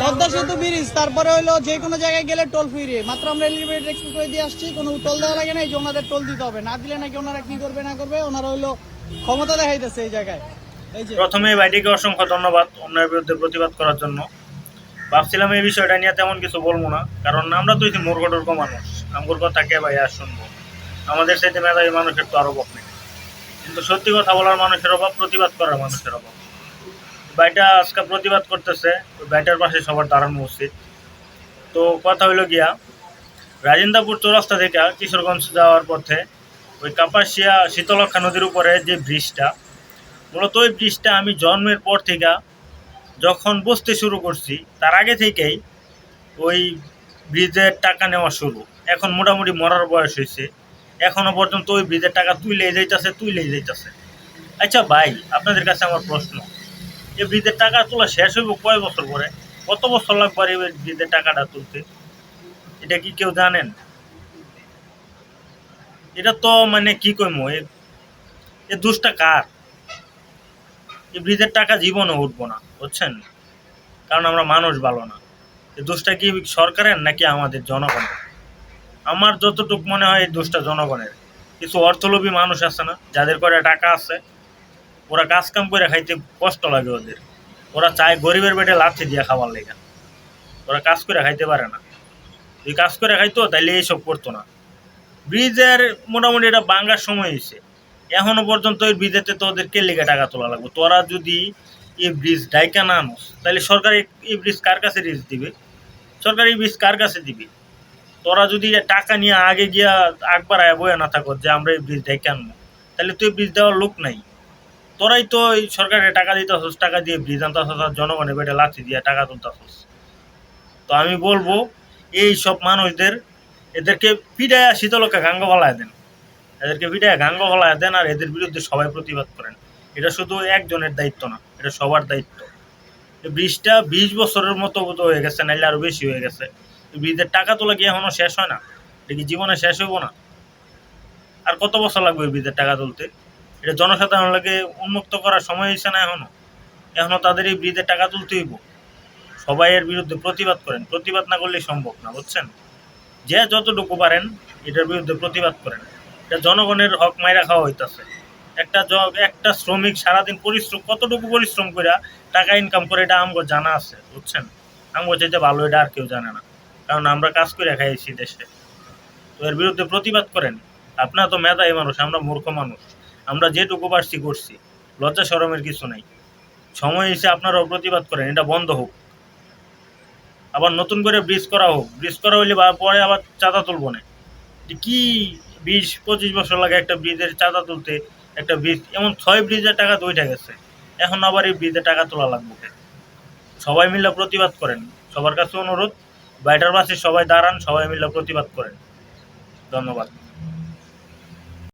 পদ্মা সেতু ব্রিজ তারপরে হলো যে কোনো জায়গায় গেলে টোল ফ্রি মাত্র আমরা এলিভেটেড এক্সপ্রেস করে দিয়ে আসছি, কোনো টোল দেওয়া লাগে না যে ওনাদের টোল দিতে হবে। না দিলে নাকি ওনারা কি করবে, না করবে, ওনারা হলো ক্ষমতা দেখাইতেছে এই জায়গায়। প্রথমে ভাইটিকে অসংখ্য ধন্যবাদ অন্যায়ের বিরুদ্ধে প্রতিবাদ করার জন্য। ভাবছিলাম এই বিষয়টা নিয়ে তেমন কিছু বলব না, কারণ আমরা তো হচ্ছে মূর্খ মানুষ। আমগুর কথা কে ভাই আর শুনব? আমাদের সাথে মেধাবী মানুষের তো আরও অভাব নেই। কিন্তু সত্যি কথা বলার মানুষের অভাব, প্রতিবাদ করার মানুষের অভাব। ভাইটা আজকে প্রতিবাদ করতেছে ওই ব্যাটার পাশে সবার দাঁড়ানো উচিত। তো কথা হইল গিয়া, রাজেন্দ্রপুর চৌরাস্তা থেকে কিশোরগঞ্জ যাওয়ার পথে ওই কাপাসিয়া শীতলক্ষা নদীর উপরে যে ব্রিজটা, মূলত ওই ব্রিজটা আমি জন্মের পর থেকে যখন বসতে শুরু করছি, তার আগে থেকেই ওই ব্রিজের টাকা নেওয়া শুরু। এখন মোটামুটি মরার বয়স হয়েছে। এখনও পর্যন্ত ওই ব্রিজের টাকা তুইলেই যাইতেছে তুইলেই যাইতেছে। আচ্ছা ভাই, আপনাদের কাছে আমার প্রশ্ন। এই ব্রিজের টাকা তোলা শেষ হইব কয় বছর পরে? কত বছর লাগবে এই ব্রিজের টাকাটা তুলতে? এটা কি কেউ জানেন? এটা তো মানে কি কইমো, এ এ দুষ্টা কার? এই ব্রিজের টাকা জীবনে উঠবো না, বুঝছেন? কারণ আমরা মানুষ ভালো না। এই দোষটা কি সরকারের নাকি আমাদের জনগণের? আমার যতটুক মনে হয় এই দোষটা জনগণের। কিছু অর্থলোভী মানুষ আছে না, যাদের করে টাকা আছে ওরা কাজ কাম করে খাইতে কষ্ট লাগে ওদের। ওরা চায় গরিবের পেটে লাথি দিয়ে খাবার লেগে। ওরা কাজ করে খাইতে পারে না। যদি কাজ করে খাইতো, তাইলে এইসব করতো না। ব্রিজের মোটামুটি এটা বাঙ্গার সময় হয়েছে এখনও পর্যন্ত এই ব্রিজেতে তো ওদেরকে লেগে টাকা তোলা লাগবে। তোরা যদি এই ব্রিজ ডাইকা না আনোস তাহলে সরকার এই- এই ব্রিজ কার কাছে রিজ দিবে? সরকার এই ব্রিজ কার কাছে দিবে? তোরা যদি টাকা নিয়ে আগে গিয়া একবার আয়া বয়ে না থাকো যে আমরা এই ব্রিজ ডাইকা আনব তাহলে তুই ব্রিজ দেওয়ার লোক নাই। তোরাই তো এই সরকারের টাকা দিতে দিতেছস টাকা দিয়ে ব্রিজ আনতেছস আর জনগণের বেটে লাথি দিয়ে টাকা তুলতে তুলতেছস তো আমি বলব, এই সব মানুষদের, এদেরকে পিডায়া শীতলকা গাঙ্গ বলায় দেন। এদেরকে পিডায়া গাঙ্গ বলায় দেন আর এদের বিরুদ্ধে সবাই প্রতিবাদ করেন। এটা শুধু একজনের দায়িত্ব না, এটা সবার দায়িত্ব। ব্রিজটা বিশ বছরের মতো বোধ হয়ে গেছে, নাইলে আরও বেশি হয়ে গেছে। ব্রিজের টাকা তোলা কি এখনও শেষ হয় না? এটা কি জীবনে শেষ হইব না? আর কত বছর লাগবে ব্রিজের টাকা তুলতে? এটা জনসাধারণকে উন্মুক্ত করার সময় হয়েছে না এখনও। এখনও তাদের এই ব্রিজের টাকা তুলতে হইব। সবাই এর বিরুদ্ধে প্রতিবাদ করেন। প্রতিবাদ না করলে সম্ভব না, বুঝছেন? যে যতটুকু পারেন, এটার বিরুদ্ধে প্রতিবাদ করেন। এটা জনগণের হক মাইরা খাওয়া হইতাছে। একটা একটা শ্রমিক সারাদিন পরিশ্রম, কতটুকু পরিশ্রম করে টাকা ইনকাম করে, এটা আমগো জানা আছে, বুঝছেন? আমগো যেতে ভালো, এটা আর কেউ জানে না। কারণ আমরা কাজ করে খাইছি দেশে। তো এর বিরুদ্ধে প্রতিবাদ করেন। আপনারা তো মেধাই মানুষ, আমরা মূর্খ মানুষ। আমরা যেটুকু পারছি করছি। লজ্জা সরমের কিছু নাই। সময় এসে আপনারাও প্রতিবাদ করেন, এটা বন্ধ হোক। আবার নতুন করে ব্রিজ করা হোক। ব্রিজ করা হইলে পরে আবার চাঁদা তুলবো না। কি বিশ, পঁচিশ বছর লাগে একটা ব্রিজের চাঁদা তুলতে, একটা ব্রিজ, এমন ছয় ব্রিজের টাকা উঠে গেছে। এখন আবার এই ব্রিজের টাকা তোলা লাগবে সবাই মিলে প্রতিবাদ করেন। সবার কাছে অনুরোধ বাইটার পাশে সবাই দাঁড়ান, সবাই মিলে প্রতিবাদ করেন। ধন্যবাদ।